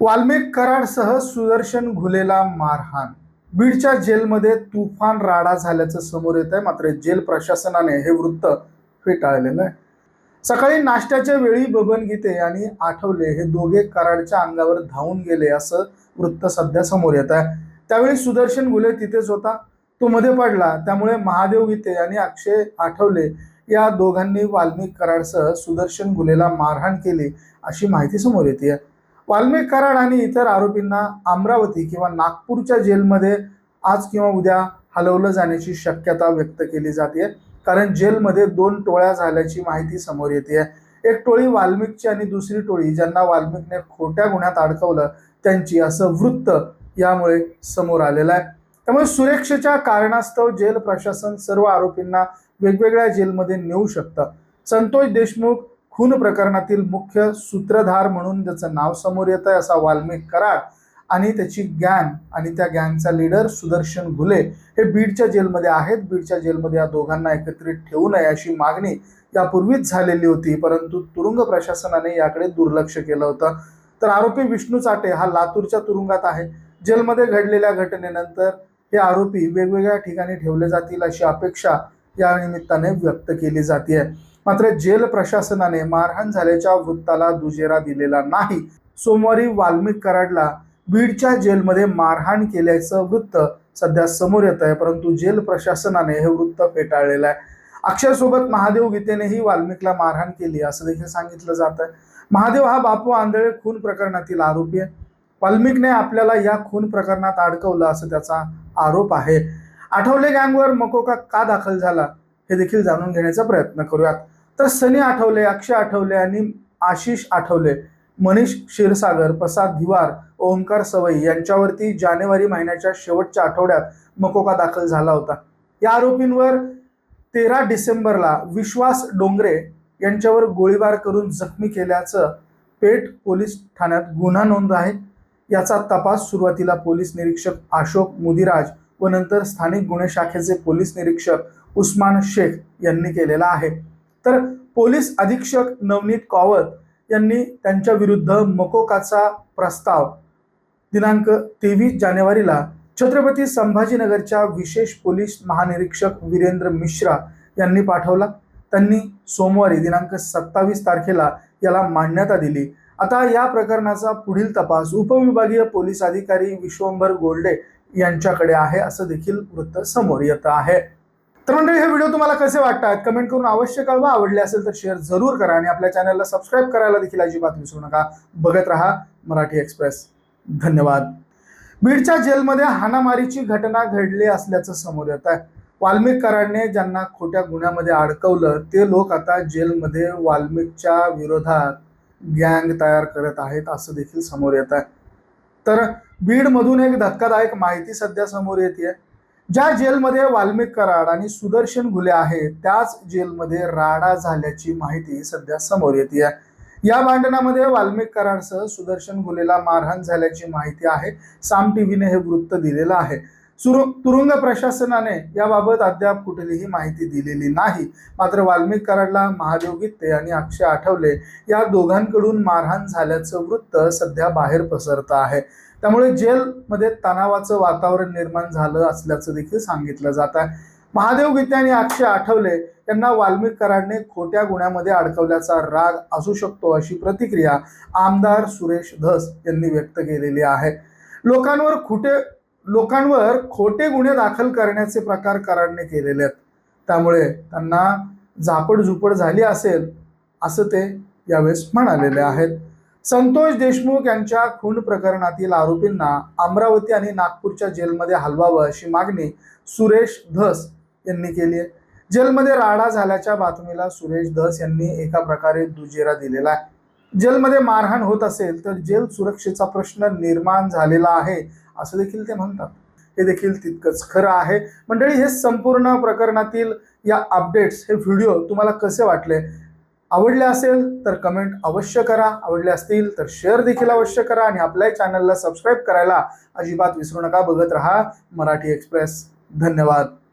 वाल्मिक कराडसह सुदर्शन घुलेला मारहाण. बीडच्या जेलमध्ये तुफान राडा झाल्याचं समोर येत आहे. मात्र जेल प्रशासनाने हे वृत्त फेटाळलेलं आहे. सकाळी नाश्त्याच्या वेळी बबन गीते आणि आठवले हे दोघे कराडच्या अंगावर धावून गेले असं वृत्त सध्या समोर येत आहे. त्यावेळी सुदर्शन घुले तिथेच होता. तो मध्ये पडला. त्यामुळे महादेव गीते आणि अक्षय आठवले या दोघांनी वाल्मिक कराडसह सुदर्शन घुलेला मारहाण केली अशी माहिती समोर येते. वाल्मिक कराड आणि इतर आरोपींना अमरावती किंवा नागपूरच्या जेलमध्ये आज किंवा उद्या हलवलं जाण्याची शक्यता व्यक्त केली जाते. कारण जेलमध्ये दोन टोळ्या झाल्याची माहिती समोर येते. एक टोळी वाल्मिकची आणि दुसरी टोळी ज्यांना वाल्मिकने खोट्या गुन्ह्यात अडकवलं त्यांची असं वृत्त यामुळे समोर आलेलं आहे. त्यामुळे सुरक्षेच्या कारणास्तव जेल प्रशासन सर्व आरोपींना वेगवेगळ्या जेलमध्ये नेऊ शकतं. संतोष देशमुख खून प्रकरणातील मुख्य सूत्रधार म्हणून त्याचं नाव समोर येत आहे असा वाल्मिक कराड आणि त्याची गँग आणि त्या गँगचा लीडर सुदर्शन घुले हे बीडच्या जेलमध्ये आहेत. बीडच्या जेलमध्ये या दोघांना एकत्रित ठेवू नये अशी मागणी यापूर्वीच झालेली होती. परंतु तुरुंग प्रशासनाने याकडे दुर्लक्ष केलं होतं. तर आरोपी विष्णू चाटे हा लातूरच्या तुरुंगात आहे. जेलमध्ये घडलेल्या घटनेनंतर हे आरोपी वेगवेगळ्या ठिकाणी ठेवले जातील अशी अपेक्षा या निमित्ताने व्यक्त केली जाते मात्र जेल प्रशासनाने मारहाण झाल्याच्या वृत्ताला दुजेरा दिलेला नाही. सोमवारी वाल्मिक कराडला बीडच्या जेलमध्ये मारहाण केल्याचं वृत्त सध्या समोर येत आहे परंतु जेल प्रशासनाने हे वृत्त फेटाळलेलं आहे. अक्षरसोबत महादेव गीतेनेही वाल्मिकला मारहाण केली असं देखील सांगितलं जात आहे. महादेव हा बापू आंधळे खून प्रकरणातील आरोपी आहे. वाल्मिकने आपल्याला या खून प्रकरणात अडकवलं असं त्याचा आरोप आहे. आठवले गँगवर मकोका का दाखल झाला हे देखील जाणून घेण्याचा प्रयत्न करूयात. तर सनी आठवले अक्षय आठवले आणि आशिष आठवले. मनीष क्षीरसागर प्रसाद धिवार ओंकार सवई यांच्यावरती जानेवारी महिन्याच्या शेवटच्या आठवड्यात मकोका दाखल झाला होता. या आरोपींवर तेरा डिसेंबरला विश्वास डोंगरे यांच्यावर गोळीबार करून जखमी केल्याचं पेठ पोलीस ठाण्यात गुन्हा नोंद आहे. याचा तपास सुरुवातीला पोलीस निरीक्षक अशोक मुदिराज व नंतर स्थानिक गुन्हे शाखेचे पोलीस निरीक्षक उस्मान शेख यांनी केलेला आहे. तर पोलीस अधीक्षक नवनीत कॉवत यांनी त्यांच्या विरुद्ध मकोकाचा प्रस्ताव दिनांक तेवीस जानेवारीला छत्रपती संभाजीनगरच्या विशेष पोलीस महानिरीक्षक वीरेंद्र मिश्रा यांनी पाठवला. त्यांनी सोमवारी दिनांक सत्तावीस तारखेला याला मान्यता दिली. आता या प्रकरणाचा पुढील तपास उपविभागीय पोलीस अधिकारी विश्वंभर गोल्डे यांच्याकडे आहे असं देखील वृत्त समोर येत आहे. तर मंडळी हे व्हिडिओ तुम्हाला कसे वाटतात? कमेंट करून अवश्य कळवा. आवडले असेल तर शेअर जरूर करा आणि आपल्या चॅनलला सबस्क्राईब करायला देखील अजिबात विसरू नका. बघत राहा मराठी एक्सप्रेस धन्यवाद. बीडच्या जेलमध्ये हाणामारीची घटना घडली असल्याचं समोर येत आहे. वाल्मिककरांनी ज्यांना खोट्या गुन्ह्यामध्ये अडकवलं ते लोक आता जेलमध्ये वाल्मिकच्या विरोधात गँग तयार करत आहेत असं देखील समोर येत आहे. तर बीडमधून एक धक्कादायक माहिती सध्या समोर येते ज्या जेलमध्ये वाल्मिक कराड आणि सुदर्शन घुले आहेत त्याच जेलमध्ये राडा झाल्याची माहिती सध्या समोर येते या भांडणामध्ये वाल्मिक कराडसह सुदर्शन घुलेला मारहाण झाल्याची माहिती आहे. साम टीव्हीने हे वृत्त दिलेलं आहे. सुरू तुरुंग प्रशासनाने याबाबत अद्याप कुठलीही माहिती दिलेली नाही. मात्र वाल्मिक कराडला महादेव गित्ते आणि अक्षय आठवले. या दोघांकडून मारहाण झाल्याचं वृत्त सध्या बाहेर पसरतं आहे. त्यामुळे जेलमध्ये तणावाचं वातावरण निर्माण झालं असल्याचं देखील सांगितलं जात आहे. महादेव गीते आणि अक्षय आठवले यांना वाल्मिक कराडने खोट्या गुन्ह्यामध्ये अडकवल्याचा राग असू शकतो अशी प्रतिक्रिया आमदार सुरेश धस यांनी व्यक्त केलेली आहे. लोकांवर खोटे लोकांवर खोटे गुन्हे दाखल करण्याचे प्रकार कराडने केलेले आहेत. त्यामुळे त्यांना झापड झुपड झाली असेल असं ते यावेळेस म्हणालेले आहेत. संतोष देशमुख यांच्या खून प्रकरणातील आरोपींना अमरावती आणि नागपूरच्या जेलमध्ये हलवावं अशी मागणी सुरेश धस यांनी केली आहे. जेलमध्ये राडा झाल्याच्या बातमीला सुरेश धस यांनी एका प्रकारे दुजेरा दिलेला आहे. जेलमध्ये मारहाण होत असेल तर जेल सुरक्षेचा प्रश्न निर्माण झालेला आहे असं देखील ते म्हणतात. हे देखील तितकंच खरं आहे. मंडळी हे संपूर्ण प्रकरणातील या अपडेट्स हे व्हिडिओ तुम्हाला कसे वाटले? आवडले असेल तर कमेंट अवश्य करा. आवडले असतील तर शेअर देखील अवश्य करा आणि आपल्या चॅनलला सबस्क्राईब करायला अजिबात विसरू नका. बघत रहा मराठी एक्सप्रेस. धन्यवाद.